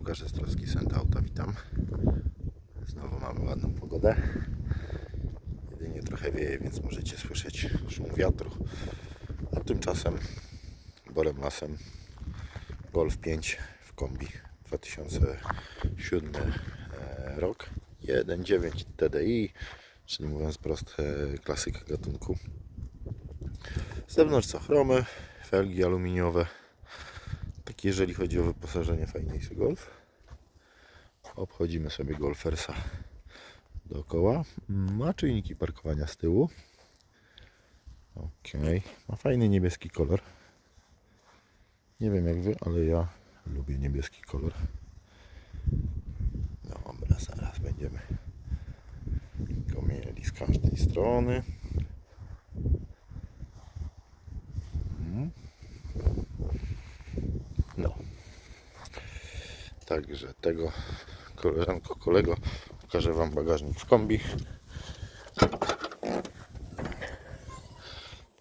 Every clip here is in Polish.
Łukasz Ostrowski, Senta Auta, witam. Znowu mamy ładną pogodę. Jedynie trochę wieje, więc możecie słyszeć szum wiatru. A tymczasem borem lasem Golf 5 w kombi 2007 e, rok 1.9 TDI, czyli mówiąc prosto e, klasyka gatunku. Z zewnątrz co chromy, felgi aluminiowe. Tak jeżeli chodzi o wyposażenie fajniejszy Golf. Obchodzimy sobie Golfersa dookoła. Ma czujniki parkowania z tyłu. Ok, ma fajny niebieski kolor. Nie wiem jak wy, ale ja lubię niebieski kolor. Dobra, zaraz będziemy go mieli z każdej strony. Mhm. No. Także tego koleżanko, kolego pokażę Wam bagażnik w kombi.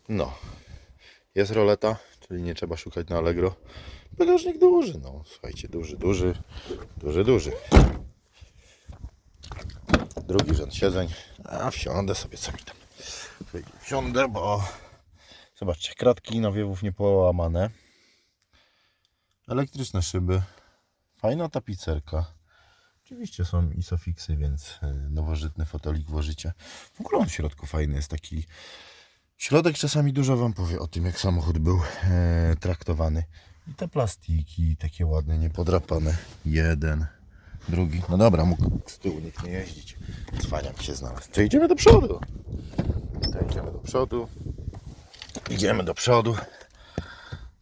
No. Jest roleta, czyli nie trzeba szukać na Allegro. Bagażnik duży, no. Słuchajcie, duży, duży, duży, duży. Drugi rząd siedzeń. A wsiądę sobie, co mi tam. Wsiądę, bo zobaczcie, kratki nawiewów nie połamane. Elektryczne szyby. Fajna tapicerka. Oczywiście są isofixy, więc e, nowożytny fotelik włożycie. W ogóle on w środku fajny jest taki. Środek czasami dużo Wam powie o tym, jak samochód był e, traktowany. I te plastiki takie ładne, niepodrapane. Jeden, drugi. No dobra, mógł z tyłu nikt nie jeździć. Cwaniak się znalazł. To idziemy do przodu. To idziemy do przodu. Idziemy do przodu.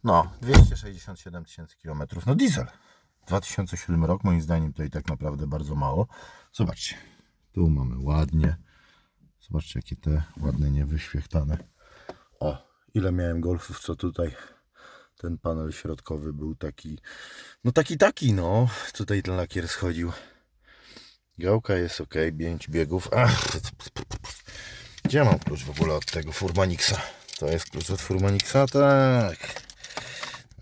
No, 267 tysięcy kilometrów. No diesel. 2007 rok, moim zdaniem i tak naprawdę bardzo mało. Zobaczcie, tu mamy ładnie. Zobaczcie, jakie te ładne, niewyświechtane. O, ile miałem golfów, co tutaj ten panel środkowy był taki, no taki, taki, no. Tutaj ten lakier schodził. Gałka jest ok, 5 biegów. Ach, gdzie mam klucz w ogóle od tego Furmanixa? To jest klucz od Furmanixa? Tak.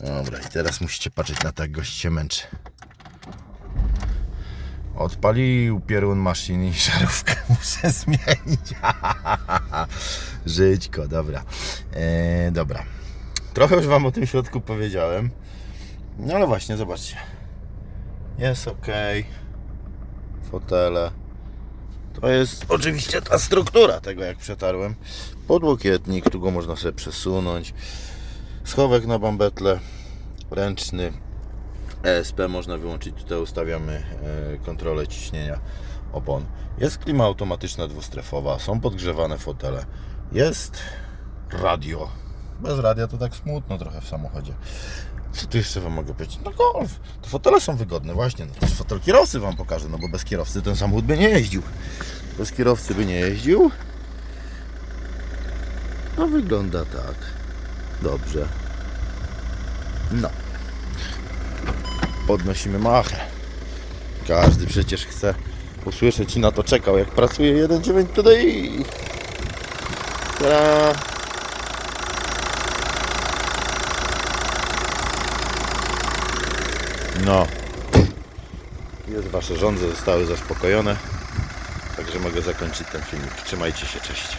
Dobra, i teraz musicie patrzeć na to, jak gość się męczy. Odpalił pierun maszyn i żarówkę muszę zmienić. Żyćko, dobra. E, dobra. Trochę już Wam o tym środku powiedziałem. No ale właśnie, zobaczcie. Jest ok. Fotele. To jest oczywiście ta struktura tego, jak przetarłem. Podłokietnik, tu go można sobie przesunąć. Schowek na bambetle ręczny. ESP można wyłączyć. Tutaj ustawiamy e, kontrolę ciśnienia opon. Jest klima automatyczna dwustrefowa. Są podgrzewane fotele. Jest radio. Bez radia to tak smutno trochę w samochodzie. Co tu jeszcze Wam mogę powiedzieć? No golf. Te fotele są wygodne, właśnie. No też fotel kierowcy Wam pokażę, no bo bez kierowcy ten samochód by nie jeździł. Bez kierowcy by nie jeździł. No wygląda tak. Dobrze. No. Podnosimy machę. Każdy przecież chce usłyszeć i na to czekał, jak pracuje 1.9 TDI. Ta. No. Jest wasze żądze zostały zaspokojone. Także mogę zakończyć ten filmik. Trzymajcie się, cześć.